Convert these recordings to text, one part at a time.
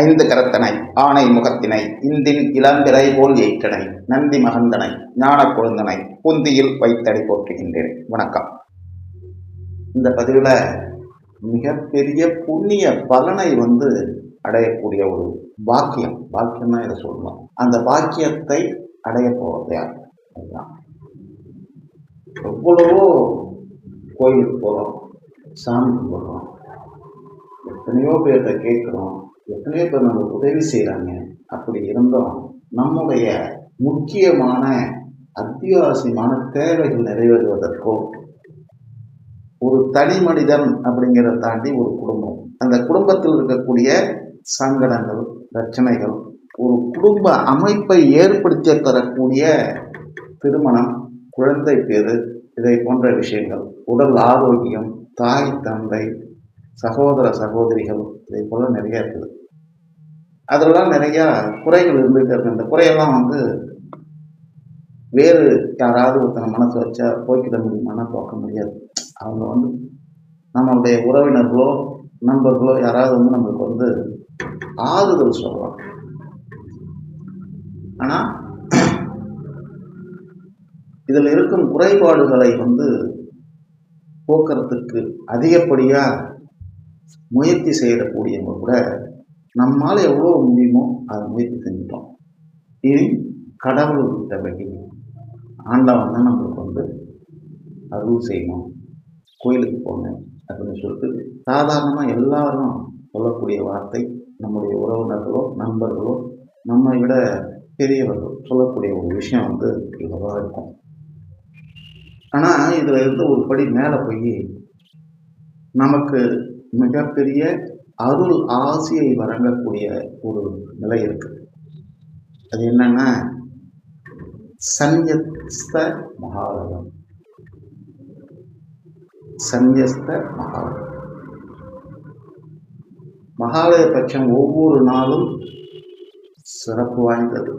ஐந்து கரத்தனை ஆணை முகத்தினை இந்தின் இளம்பிறை போல் ஏற்றனை நந்தி மகந்தனை ஞான கொழுந்தனை புந்தியில் வைத்தடி போற்றுகின்றேன். வணக்கம். இந்த பதிவில் மிகப்பெரிய புண்ணிய பலனை வந்து அடையக்கூடிய ஒரு பாக்கியம். பாக்கியம் தான் இதை சொல்லணும். அந்த பாக்கியத்தை அடைய போவது யார்? எவ்வளவோ கோயிலுக்கு போகிறோம் சாமி கும்பிட்றோம் எத்தனையோ பேர்கிட்ட கேட்குறோம் எத்தனையோ பேர் நமக்கு உதவி செய்கிறாங்க அப்படி இருந்தோம் நம்முடைய முக்கியமான அத்தியாவசியமான தேவைகள் நிறைவேறுவதற்கோ ஒரு தனி மனிதன் அப்படிங்கிறத தாண்டி ஒரு குடும்பம். அந்த குடும்பத்தில் இருக்கக்கூடிய சங்கடங்கள் பிரச்சனைகள் ஒரு குடும்ப அமைப்பை ஏற்படுத்தி தரக்கூடிய திருமணம் குழந்தை பேரு இதை போன்ற விஷயங்கள். உடல் ஆரோக்கியம் தாய் தந்தை சகோதர சகோதரிகள் இதை போல நிறைய இருக்குது. அதெல்லாம் நிறையா குறைகள் இருந்துகிட்டு இருக்கு. அந்த குறையெல்லாம் வந்து வேறு யாராவது ஒருத்தனை மனசு வச்சா போய்க்கிட முடியுமானா போக்க முடியாது. அவங்க வந்து நம்மளுடைய உறவினர்களோ நண்பர்களோ யாராவது வந்து நம்மளுக்கு வந்து ஆறுதல் சொல்லலாம் ஆனால் இதில் இருக்கும் குறைபாடுகளை வந்து போக்குறதுக்கு அதிகப்படியாக முயற்சி செய்யக்கூடியவங்க கூட நம்மால் எவ்வளோ முடியுமோ அதை முயற்சி செஞ்சிட்டோம். இனி கடவுள் விட்ட வழி ஆண்டவன் தான் நம்மளுக்கு வந்து அருள் செய்யணும். கோயிலுக்கு போகணும் அப்படின்னு சொல்லிட்டு சாதாரணமாக எல்லாரும் சொல்லக்கூடிய வார்த்தை நம்முடைய உறவினர்களோ நண்பர்களோ நம்மை விட பெரியவர்கள் சொல்லக்கூடிய ஒரு விஷயம் வந்து இதுவாக இருக்கும். ஆனால் இதில் இருந்து ஒரு படி மேலே போய் நமக்கு மிகப்பெரிய அருள் ஆசையை வழங்கக்கூடிய ஒரு நிலை இருக்கு. அது என்னன்னா சன்யஸ்த மகாலயம். சன்யஸ்த மகாலயம். மகாலய பட்சம் ஒவ்வொரு நாளும் சிறப்பு வாய்ந்தது.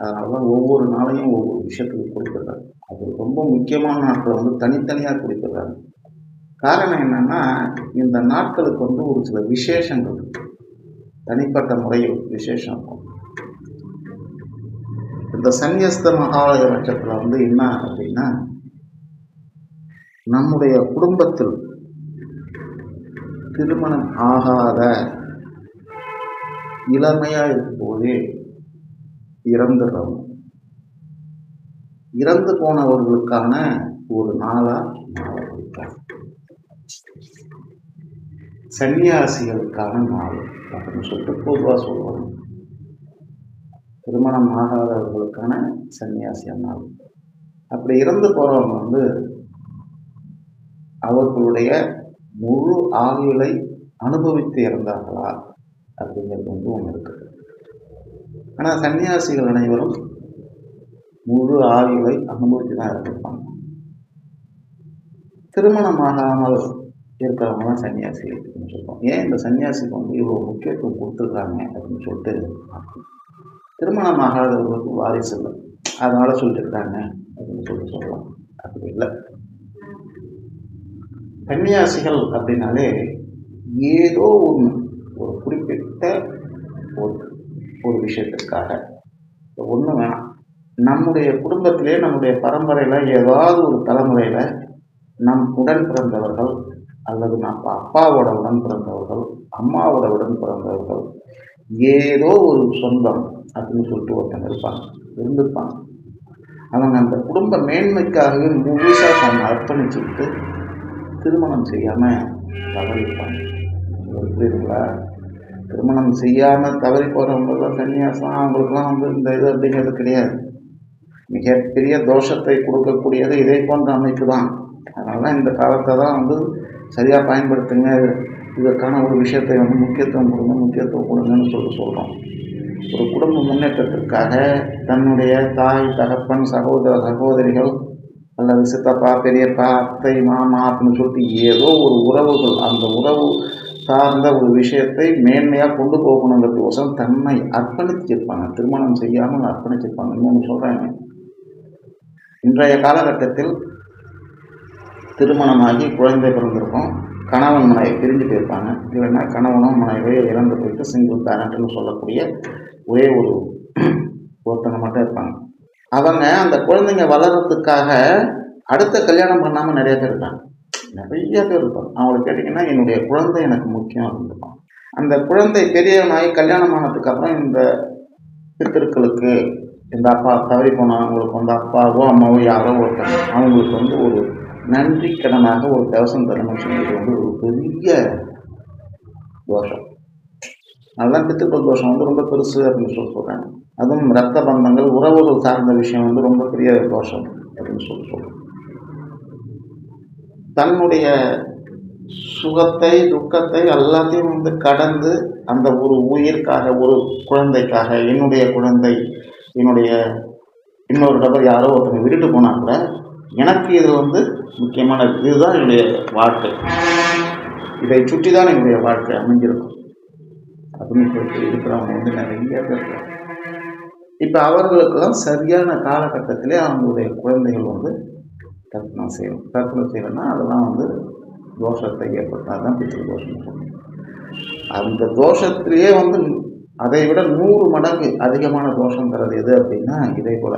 அதனால தான் ஒவ்வொரு நாளையும் ஒவ்வொரு விஷயத்துக்கு கொடுக்குறாங்க அது ரொம்ப முக்கியமான நாட்கள் வந்து தனித்தனியாக கொடுக்குறாங்க காரணம் என்னன்னா இந்த நாட்களுக்கு வந்து ஒரு சில விசேஷங்கள் தனிப்பட்ட முறையில் விசேஷம் இருக்கும். இந்த சன்னியஸ்த மகாலய பட்சத்தில் வந்து என்ன அப்படின்னா நம்முடைய குடும்பத்தில் திருமணம் ஆகாத இளமையாக இருக்கும்போதே இறந்துடுறவங்க இறந்து போனவர்களுக்கான ஒரு நாளாக சன்னியாசிகளுக்கான நாள் அப்படின்னு சொல்லிட்டு பொதுவாக சொல்லுவாங்க திருமணம் ஆகாதவர்களுக்கான சன்னியாசிய நாள் அப்படி இறந்து போகிறவங்க வந்து அவர்களுடைய முழு ஆயுளை அனுபவித்து இறந்தார்களா அப்படிங்கிறது வந்து ஒன்று இருக்குது ஆனால் சன்னியாசிகள் அனைவரும் முழு ஆயுளை அனுபவித்து தான் இருந்திருப்பாங்க திருமணமாகாமல் இருக்கிறவங்க தான் சன்னியாசி அப்படின்னு சொல்லுவோம் ஏன் இந்த சன்னியாசிக்கு வந்து இவ்வளோ முக்கியத்துவம் கொடுத்துருக்காங்க அப்படின்னு சொல்லிட்டு திருமணம் ஆகாதவர்களுக்கு வாரிசு இல்லை அதனால சொல்லிட்டு இருக்காங்க அப்படின்னு சொல்லி சொல்லலாம். அப்படி இல்லை. கன்னியாசிகள் அப்படின்னாலே ஏதோ ஒன்று ஒரு குறிப்பிட்ட ஒரு ஒரு விஷயத்திற்காக. ஒன்று வேணாம். நம்முடைய குடும்பத்திலே நம்முடைய பரம்பரையில் ஏதாவது ஒரு தலைமுறையில் நம் உடன் பிறந்தவர்கள் அல்லது நம்ம அப்பாவோட உடன் பிறந்தவர்கள் அம்மாவோட உடன் பிறந்தவர்கள் ஏதோ ஒரு சொந்தம் அப்படின்னு சொல்லிட்டு ஒருத்தங்க இருப்பாங்க. இருந்திருப்பாங்க. அவங்க அந்த குடும்ப மேன்மைக்காகவே முழுசாக தன்னை அர்ப்பணிச்சுட்டு திருமணம் செய்யாமல் தவறிப்பாங்க. புரியுதுங்களா? திருமணம் செய்யாமல் தவறி போகிறவங்களாம் சன்னியாசம் அவங்களுக்குலாம் வந்து இந்த இது அப்படிங்கிறது கிடையாது. மிகப்பெரிய தோஷத்தை கொடுக்கக்கூடியது இதே போன்ற அமைப்பு தான். அதனால இந்த காலத்தை தான் வந்து சரியாக பயன்படுத்துங்க. இதற்கான ஒரு விஷயத்தை வந்து முக்கியத்துவம் கொடுங்க முக்கியத்துவம் கொடுங்கன்னு சொல்லி சொல்கிறோம் ஒரு குடும்ப முன்னேற்றத்திற்காக தன்னுடைய தாய் தகப்பன் சகோதர சகோதரிகள் அல்லது சித்தப்பா பெரியப்பா அத்தை மாமா அப்படின்னு சொல்லிட்டு ஏதோ ஒரு உறவுகள் அந்த உறவு சார்ந்த ஒரு விஷயத்தை மேன்மையாக கொண்டு போகணுங்கிறதுக்கோசரம் தன்னை அர்ப்பணிச்சிருப்பாங்க. திருமணம் செய்யாமல் அர்ப்பணிச்சிருப்பாங்க. இன்னொன்று சொல்கிறாங்க இன்றைய காலகட்டத்தில் திருமணமாகி குழந்தை பிறந்திருக்கும். கணவன் மனைவி பிரிஞ்சு போயிருப்பாங்க இல்லைன்னா கணவனும் மனைவியை இறந்து போயிட்டு சிங்கிள் பேரண்ட்னு சொல்லக்கூடிய ஒரே ஒரு ஒருத்தங்க மட்டும் இருப்பாங்க. அவங்க அந்த குழந்தைங்க வளர்கிறதுக்காக அடுத்த கல்யாணம் பண்ணாமல் நிறைய பேர் இருக்காங்க. நிறைய பேர் இருப்பாங்க. அவங்களை கேட்டிங்கன்னா என்னுடைய குழந்தை எனக்கு முக்கியம் இருந்திருப்பான் அந்த குழந்தை பெரியவனாகி கல்யாணம் ஆனதுக்கப்புறம் இந்த பித்திருக்களுக்கு இந்த அப்பா தவறி போனவங்களுக்கு வந்து அப்பாவோ அம்மாவோ யாரோ ஒருத்தங்க. அவங்களுக்கு வந்து ஒரு நன்றி கடனாக ஒரு தவசம் தரணும்னு சொன்னது வந்து ஒரு பெரிய தோஷம். அதுதான் பித்திருக்கள் தோஷம் வந்து ரொம்ப பெருசு அப்படின்னு சொல்லி சொல்கிறாங்க அதுவும் ரத்த பந்தங்கள் உறவுகள் சார்ந்த விஷயம் வந்து ரொம்ப பெரிய தோஷம் அப்படின்னு சொல்லி சொல்கிறோம் தன்னுடைய சுகத்தை துக்கத்தை எல்லாத்தையும் வந்து கடந்து அந்த ஒரு உயிர்க்காக ஒரு குழந்தைக்காக என்னுடைய குழந்தை என்னுடைய இன்னொரு நபர் யாரோ ஒருத்தங்க விட்டுட்டு போனால் கூட எனக்கு இது வந்து முக்கியமான இதுதான் என்னுடைய வாழ்க்கை. இதை சுற்றி தான் என்னுடைய வாழ்க்கை அமைஞ்சிருக்கும். அப்படின்னு சொல்லிட்டு இருக்கிறவங்க வந்து நிறைய பேர் இப்போ அவர்களுக்கெல்லாம் சரியான காலகட்டத்திலே அவங்களுடைய குழந்தைகள் வந்து கற்பனை செய்யணும். கற்பனை செய்யணும்னா அதெல்லாம் வந்து தோஷத்தை ஏற்பட்டால் தான் பித்திரு தோஷம் சொல்லுவோம் அந்த தோஷத்திலேயே வந்து அதை விட நூறு மடங்கு அதிகமான தோஷம் தரது எது அப்படின்னா இதே போல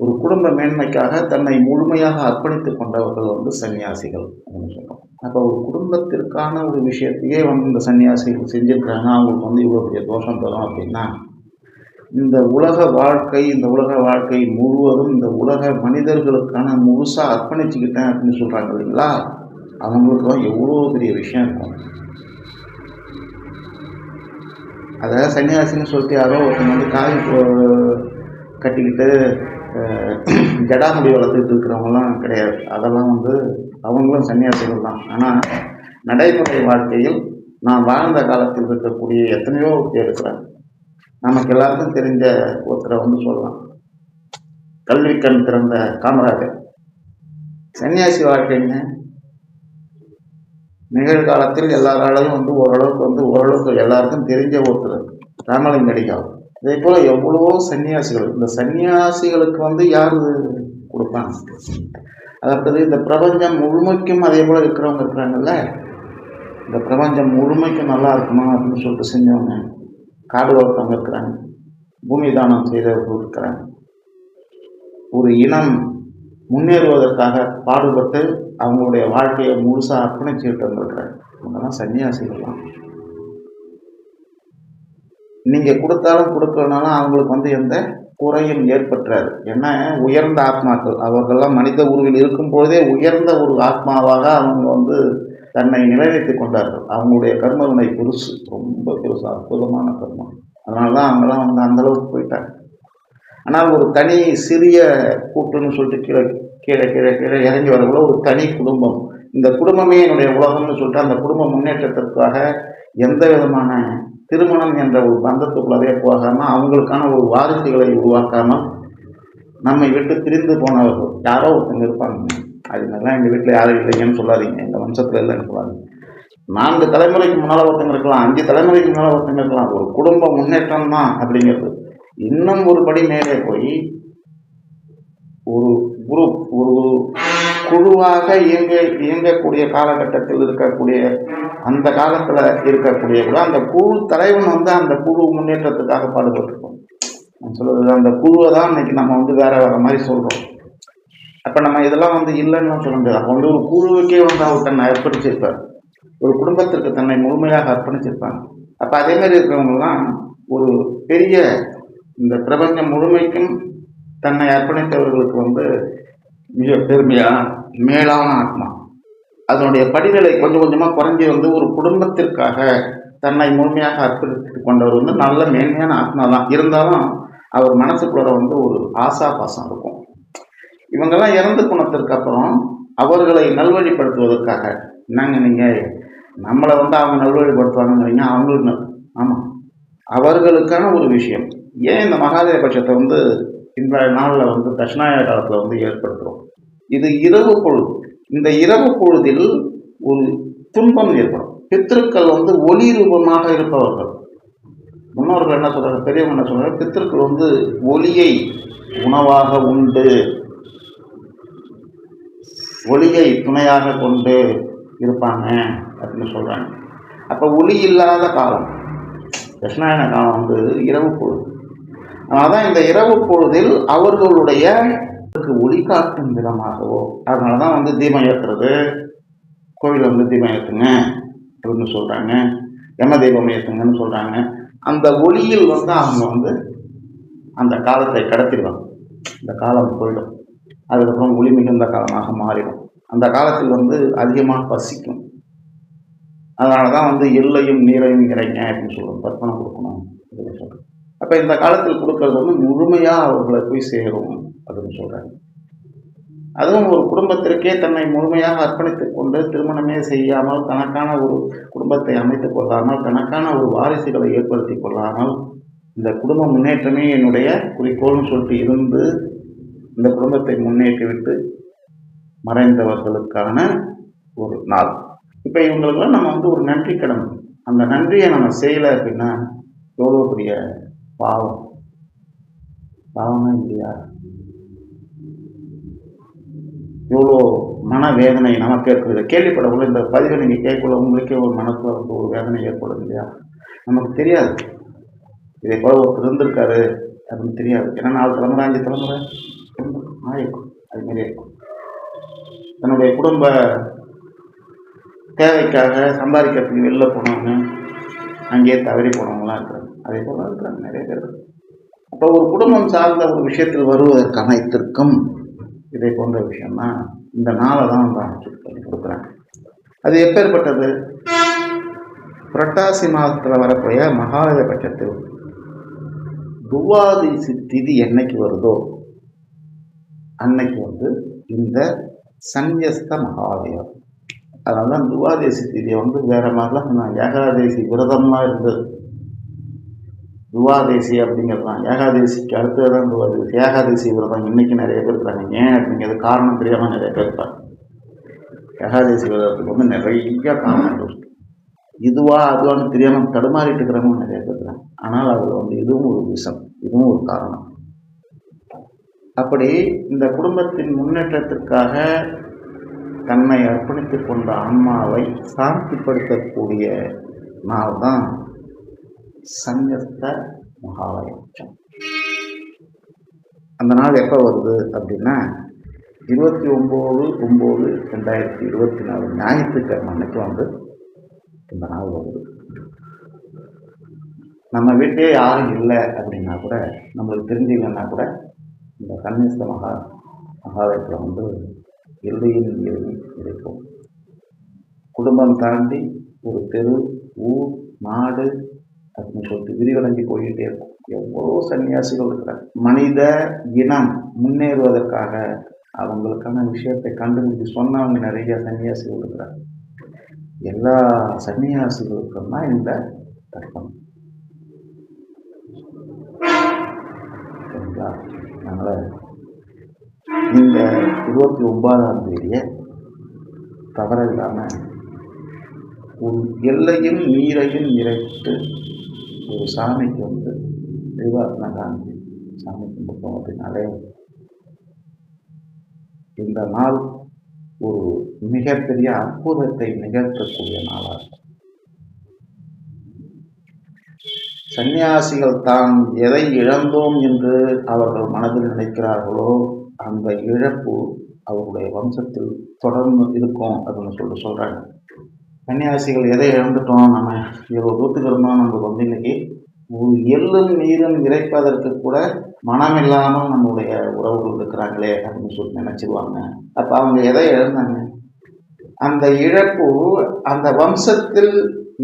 ஒரு குடும்ப மேன்மைக்காக தன்னை முழுமையாக அர்ப்பணித்துக் கொண்டவர்கள் வந்து சன்னியாசிகள் அப்படின்னு சொல்லுவோம் அப்போ ஒரு குடும்பத்திற்கான ஒரு விஷயத்தையே வந்து இந்த சன்னியாசிகள் செஞ்சுருக்காங்க அவங்களுக்கு வந்து இவ்வளோ பெரிய தோஷம் தரும் அப்படின்னா இந்த உலக வாழ்க்கை இந்த உலக வாழ்க்கை முழுவதும் இந்த உலக மனிதர்களுக்கான முழுசாக அர்ப்பணிச்சுக்கிட்டேன் அப்படின்னு சொல்கிறாங்க இல்லைங்களா? அவங்களுக்கு தான் எவ்வளோ பெரிய விஷயம். இருக்கும் அதை சன்னியாசின்னு சொல்லிட்டு யாரோ ஒருத்தங்க வந்து காவி கட்டிக்கிட்டு ஜடாமுடி வளர்த்துட்டு இருக்கிறவங்கலாம் கிடையாது. அதெல்லாம் வந்து அவங்களும் சன்னியாசிகள் தான். ஆனால் நடைமுறை வாழ்க்கையில் நான் வாழ்ந்த காலத்தில் இருக்கக்கூடிய எத்தனையோ பேர் இருக்கிறாங்க. நமக்கு எல்லாருக்கும் தெரிஞ்ச ஒருத்தரை வந்து சொல்லலாம். கல்வி கண் திறந்த காமராஜர். சன்னியாசி வாழ்க்கைங்க நிகழ்காலத்தில் எல்லாராலையும் வந்து ஓரளவுக்கு வந்து ஓரளவுக்கு எல்லாருக்கும் தெரிஞ்ச ஒருத்தர். ராமலிங்க இதே போல எவ்வளவோ சன்னியாசிகள். இந்த சன்னியாசிகளுக்கு வந்து யார் கொடுப்பாங்க? அதாவது இந்த பிரபஞ்சம் முழுமைக்கும் அதே போல இருக்கிறவங்க இருக்கிறாங்கல்ல? இந்த பிரபஞ்சம் முழுமைக்கும் நல்லா இருக்கணும் அப்படின்னு சொல்லிட்டு செஞ்சவங்க காடு வளர்த்தவங்க இருக்கிறாங்க. பூமி தானம் செய்தவர்கள் இருக்கிறாங்க. ஒரு இனம் முன்னேறுவதற்காக பாடுபட்டு அவங்களுடைய வாழ்க்கையை முழுசாக அர்ப்பணிச்சுட்டு வந்திருக்கிறாங்க. இவங்கெல்லாம் சன்னியாசிகள்லாம் நீங்கள் கொடுத்தாலும் கொடுக்கலனாலும் அவங்களுக்கு வந்து எந்த குறையும் ஏற்பட்டுறாரு ஏன்னா உயர்ந்த ஆத்மாக்கள் அவர்கள்லாம் மனித உருவில் இருக்கும்போதே உயர்ந்த ஒரு ஆத்மாவாக அவங்க வந்து தன்னை நிலைநிறுத்திக் கொண்டார்கள். அவங்களுடைய கர்மவினை பெருசு ரொம்ப பெருசு அற்புதமான கர்மம் அதனால தான் அவங்கெல்லாம் வந்து அந்தளவுக்கு போயிட்டாங்க. ஆனால் ஒரு தனி சிறிய கூட்டுன்னு சொல்லிட்டு கீழே கீழே கீழே கீழே இறங்கி வரக்குள்ள ஒரு தனி குடும்பம். இந்த குடும்பமே என்னுடைய உலகம்னு சொல்லிட்டு அந்த குடும்ப முன்னேற்றத்திற்காக எந்த விதமான திருமணம் என்ற ஒரு பந்தத்துக்குள்ளதே போகாமல் அவங்களுக்கான ஒரு வாரிசுகளை உருவாக்காமல் நம்மை விட்டு பிரிந்து போனவர்கள் யாரோ ஒருத்தங்க இருப்பாங்க. அதுமாதிரிலாம் எங்கள் வீட்டில் யாரும் இல்லைங்கன்னு சொல்லாதீங்க. எங்கள் வம்சத்தில் இல்லைன்னு சொல்லாதீங்க. நான்கு தலைமுறைக்கு முன்னால் ஒருத்தங்க இருக்கலாம் அஞ்சு தலைமுறைக்கு முன்னால் ஒருத்தங்க இருக்கலாம். ஒரு குடும்ப முன்னேற்றம் தான் அப்படிங்கிறது. இன்னும் ஒரு படி மேலே போய் ஒரு குரூப் ஒரு குழுவாக இயங்க இயங்கக்கூடிய காலகட்டத்தில் இருக்கக்கூடிய அந்த காலத்தில் இருக்கக்கூடிய கூட அந்த குழு தலைவன் வந்து அந்த குழு முன்னேற்றத்துக்காக பாடுபட்டுருக்கோம். நான் சொல்றது அந்த குழுவை தான் இன்னைக்கு நம்ம வந்து வேற வேற மாதிரி சொல்கிறோம் அப்போ நம்ம இதெல்லாம் வந்து இல்லைன்னு சொல்ல முடியாது. அப்போ வந்து ஒரு குழுவுக்கே வந்து அவர் தன்னை அர்ப்பணிச்சிருப்பார் ஒரு குடும்பத்திற்கு தன்னை முழுமையாக அர்ப்பணிச்சிருப்பாங்க. அப்போ அதே மாதிரி இருக்கிறவங்கலாம் ஒரு பெரிய இந்த பிரபஞ்சம் முழுமைக்கும் தன்னை அர்ப்பணித்தவர்களுக்கு வந்து மிக பெருமையாக மேலான ஆத்மா. அதனுடைய படிநிலை கொஞ்சம் கொஞ்சமாக குறைஞ்சி வந்து ஒரு குடும்பத்திற்காக தன்னை முழுமையாக அர்ப்பணித்து கொண்டவர் வந்து நல்ல மேன்மையான ஆத்மா தான் இருந்தாலும் அவர் மனசுக்குள்ள வந்து ஒரு ஆசா பாசம் இருக்கும். இவங்கெல்லாம் இறந்து போனதற்கு அப்புறம் அவர்களை நல்வழிப்படுத்துவதற்காக என்னங்க நீங்கள் நம்மளை வந்து அவங்க நல்வழிப்படுத்துவாங்கங்கிறீங்க அவங்களுக்கு நல்- ஆமாம் அவர்களுக்கான ஒரு விஷயம். ஏன் இந்த மகாதேவ பட்சத்தை வந்து இந்த நாளில் வந்து தட்சிணாய காலத்தில் வந்து ஏற்படுத்துகிறோம் இது இரவு பொழுது. இந்த இரவு பொழுதில் ஒரு துன்பம் ஏற்படும். பித்திருக்கள் வந்து ஒளி ரூபமாக இருப்பவர்கள். முன்னோர்கள் என்ன சொல்கிறாங்க பெரியவங்க என்ன சொல்கிறாங்க பித்திருக்கள் வந்து ஒளியை உணவாக உண்டு. ஒளியை துணையாக கொண்டு இருப்பாங்க அப்படின்னு சொல்கிறாங்க அப்போ ஒளி இல்லாத காலம். தட்சிணாயன காலம் வந்து இரவு பொழுது. அதான் இந்த இரவு பொழுதில் அவர்களுடைய ஒளி காட்டும் விதமாகவோ அதனால தான் வந்து தீபம் ஏற்றுறது கோவிலில் வந்து தீபம் ஏற்றுங்க அப்படின்னு சொல்கிறாங்க எம தெய்வம் ஏற்றுங்கன்னு சொல்கிறாங்க அந்த ஒளியில் வந்து அவங்க வந்து அந்த காலத்தை கடத்திடுவாங்க. இந்த காலம் போயிடும். அதுக்கப்புறம் ஒளி மிகுந்த காலமாக மாறிடும். அந்த காலத்தில் வந்து அதிகமாக பசிக்கும். அதனால தான் வந்து எல்லையும் நீரையும் இறைங்க அப்படின்னு சொல்லுவோம் கற்பனை கொடுக்கணும். அப்போ இந்த காலத்தில் கொடுக்கறது வந்து முழுமையாக அவர்களை போய் சேரும் அப்படின்னு சொல்கிறாங்க அதுவும் ஒரு குடும்பத்திற்கே தன்னை முழுமையாக அர்ப்பணித்துக் கொண்டு திருமணமே செய்யாமல் தனக்கான ஒரு குடும்பத்தை அமைத்துக் கொள்ளாமல் தனக்கான ஒரு வாரிசுகளை ஏற்படுத்தி கொள்ளாமல் இந்த குடும்ப முன்னேற்றமே என்னுடைய குறிக்கோள்னு சொல்லிட்டு இருந்து இந்த குடும்பத்தை முன்னேற்றிவிட்டு மறைந்தவர்களுக்கான ஒரு நாள். இப்போ இவங்களுக்கெல்லாம் நம்ம வந்து ஒரு நன்றி கடன். அந்த நன்றியை நம்ம செய்யலை அப்படின்னா எவ்வளோ பெரிய பாவம். பாவமே இல்லையா? இவ்வளோ மனவேதனை நமக்கு ஏற்படுது. கேள்விப்படக்குள்ள இந்த பதிவை நீங்கள் கேட்கல உங்களுக்கே ஒரு மனசில் வந்து ஒரு வேதனை ஏற்படும் இல்லையா? நமக்கு தெரியாது. இதே போல ஒருத்தர் இருந்திருக்காரு அப்படின்னு தெரியாது. ஏன்னா நாலு தலைமுறை அஞ்சு தலைமுறை ஆயிருக்கும் அதுமாரி இருக்கும். தன்னுடைய குடும்ப தேவைக்காக சம்பாதிக்கிறதுக்கு வெளில போனவங்க அங்கேயே தவறி போனவங்களாம் இருக்கிறாங்க. அதே போல இருக்கிறாங்க நிறைய பேர். அப்போ ஒரு குடும்பம் சார்ந்த ஒரு விஷயத்தில் வருவதற்கான இத்திற்கும் இதை போன்ற விஷயம்னா இந்த நாளை தான் வந்து அமைச்சு பண்ணி கொடுக்குறாங்க. அது எப்பேற்பட்டது? புரட்டாசி மாதத்தில் வரக்கூடிய மகாலய பட்சத்தில் துவாதிசி திதி என்னைக்கு வருதோ அன்னைக்கு வந்து இந்த சன்யஸ்த மகாலயம் அதனால தான் துவாதேசி திதியை வந்து வேற மாதிரிலாம் சொன்னாங்க. ஏகாதேசி விரதம்லாம் இருந்தது. துவாதேசி அப்படிங்கிறதான் ஏகாதேசிக்கு அடுத்தது தான் துவாதேசி. ஏகாதேசி விரதம் இன்னைக்கு நிறைய பேர் இருக்கிறாங்க ஏன் அப்படிங்கிறது காரணம் தெரியாமல் நிறைய பேர் இருப்பாங்க. ஏகாதேசி விரதத்துக்கு வந்து நிறைய காரணங்கள் இருக்கு. இதுவா அதுவான்னு தெரியாமல் தடுமாறிட்டு இருக்கிறவங்க நிறைய பேர் இருக்கிறாங்க ஆனால் அதில் வந்து இதுவும் ஒரு விஷம். இதுவும் ஒரு காரணம். அப்படி இந்த குடும்பத்தின் முன்னேற்றத்திற்காக தன்னை அர்ப்பணித்துக் கொண்ட ஆன்மாவை சாந்திப்படுத்தக்கூடிய நாள் தான் சங்கஸ்த மகாலயம். அந்த நாள் எப்போ வருது அப்படின்னா இருபத்தி ஒம்பது ஒம்பது ரெண்டாயிரத்தி இருபத்தி நாலு ஞாயிற்றுக்கிழமை அன்னைக்கு வந்து இந்த நாள் வருது. நம்ம வீட்டிலே யாரும் இல்லை அப்படின்னா கூட நம்மளுக்கு தெரிஞ்சுக்கலன்னா கூட இந்த கன்னிஸ்த மகா மகாலயத்தில் வந்து எல்லையில் இறுதி இருக்கும். குடும்பம் தாண்டி ஒரு தெரு ஊர் நாடு அப்படின்னு சொல்லிட்டு விரிவடைஞ்சு போயிட்டே இருக்கும். எவ்வளோ சன்னியாசிகள் இருக்கிறாங்க. மனித இனம் முன்னேறுவதற்காக அவங்களுக்கான விஷயத்தை கண்டுபிடிச்சு சொன்னவங்க நிறைய சன்னியாசிகள் இருக்கிறாங்க. எல்லா சன்னியாசிகளுக்கும் தான் இந்த தர்ப்பணம். சரிங்களா? அதனால் இந்த இருபத்தி ஒன்பதாம் தேதியை தவறில்லாமல் உன் எல்லையும் நீரையும் இறைத்து ஒரு சாமிக்கு வந்து தெய்வாத்மா காந்தி சாமி கும்பிட்டோம் அப்படின்னாலே இந்த நாள் ஒரு மிகப்பெரிய அற்புதத்தை நிகழ்த்தக்கூடிய நாளாக இருக்கும். சன்னியாசிகள் தான் எதை இழந்தோம் என்று அவர்கள் மனதில் நினைக்கிறார்களோ அந்த இழப்பு அவருடைய வம்சத்தில் தொடர்ந்து இருக்கும் அப்படின்னு சொல்லிட்டு சொல்கிறாங்க கன்னியாசிகள் எதை இழந்துட்டோம்? நம்ம இவ்வளோ தூத்துக்கு இருந்தோம். நம்மளுக்கு வந்து இன்னைக்கு ஒரு எள்ளும் நீரும் இறைப்பதற்கு கூட மனம் இல்லாமல் நம்மளுடைய உறவுகள் இருக்கிறாங்களே அப்படின்னு சொல்லி நினச்சிடுவாங்க அப்போ அவங்க எதை இழந்தாங்க? அந்த இழப்பு அந்த வம்சத்தில்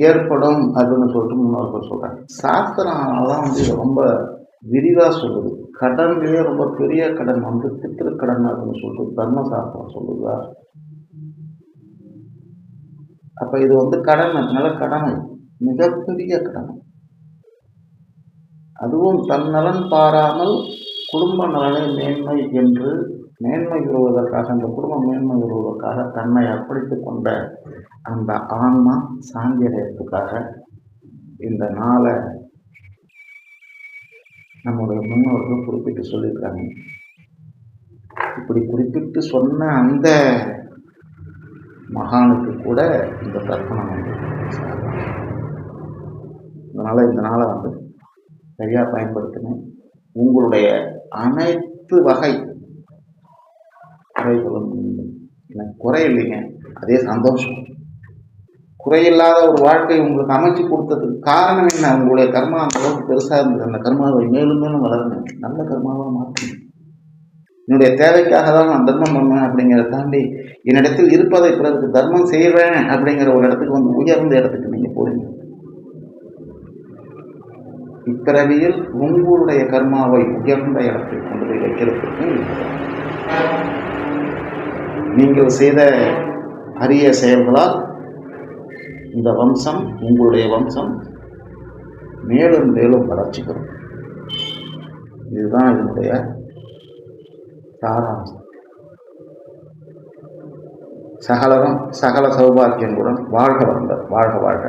ஏற்படும் அப்படின்னு சொல்லிட்டு முன்னோர்கள் சொல்கிறாங்க சாஸ்திரம் தான் வந்து ரொம்ப விரிவாக சொல்லுது. கடன்லேயே ரொம்ப பெரிய கடன் வந்து பித்திருக்கடன் அப்படின்னு சொல்லிட்டு தர்மசாஸ்திரம் சொல்லுதா? அப்போ இது வந்து கடன் அதனால கடமை மிகப்பெரிய கடமை. அதுவும் தன் நலன் பாராமல் குடும்ப நலனை மேன்மை என்று மேன்மை உருவதற்காக அந்த குடும்பம் மேன்மை உருவதற்காக தன்னை அர்ப்பணித்துக் கொண்ட அந்த ஆன்மா சாந்தி இந்த நாளை நம்முடைய முன்னோர்கள் குறிப்பிட்டு சொல்லியிருக்காங்க. இப்படி குறிப்பிட்டு சொன்ன அந்த மகானுக்கு கூட இந்த தர்ப்பணம் வந்து அதனால் இந்த நாளை வந்து சரியாக பயன்படுத்தணும் உங்களுடைய அனைத்து வகை குறைகளும் எனக்கு குறை இல்லைங்க அதே சந்தோஷம். குறையில்லாத ஒரு வாழ்க்கை உங்களுக்கு அமைச்சு கொடுத்ததுக்கு காரணம் என்ன? உங்களுடைய கர்மா அந்த அளவுக்கு பெருசாக இருந்தது. அந்த கர்மாவை மேலும் மேலும் வளருங்க நல்ல கர்மாவாக மாற்றுங்க என்னுடைய தேவைக்காக தான் நான் தர்மம் பண்ணுவேன் அப்படிங்கிறத தாண்டி என்னிடத்தில் இருப்பதை பிறகு தர்மம் செய்வேன் அப்படிங்கிற ஒரு இடத்துக்கு வந்து உயர்ந்த இடத்துக்கு நீங்கள் போறீங்க. இப்பிறவியில் உங்களுடைய கர்மாவை உயர்ந்த இடத்தில் கொண்டு போய் வைக்கிறதுக்கு நீங்கள் செய்த அரிய செயல்களால் இந்த வம்சம் உங்களுடைய வம்சம் மேலும் மேலும் வளர்ச்சி பெறும் இதுதான் இதனுடைய சாராம்சம். சகலரும் சகல சௌபாக்கியங்களுடன் வாழ்க வந்த வாழ்க வாழ்க.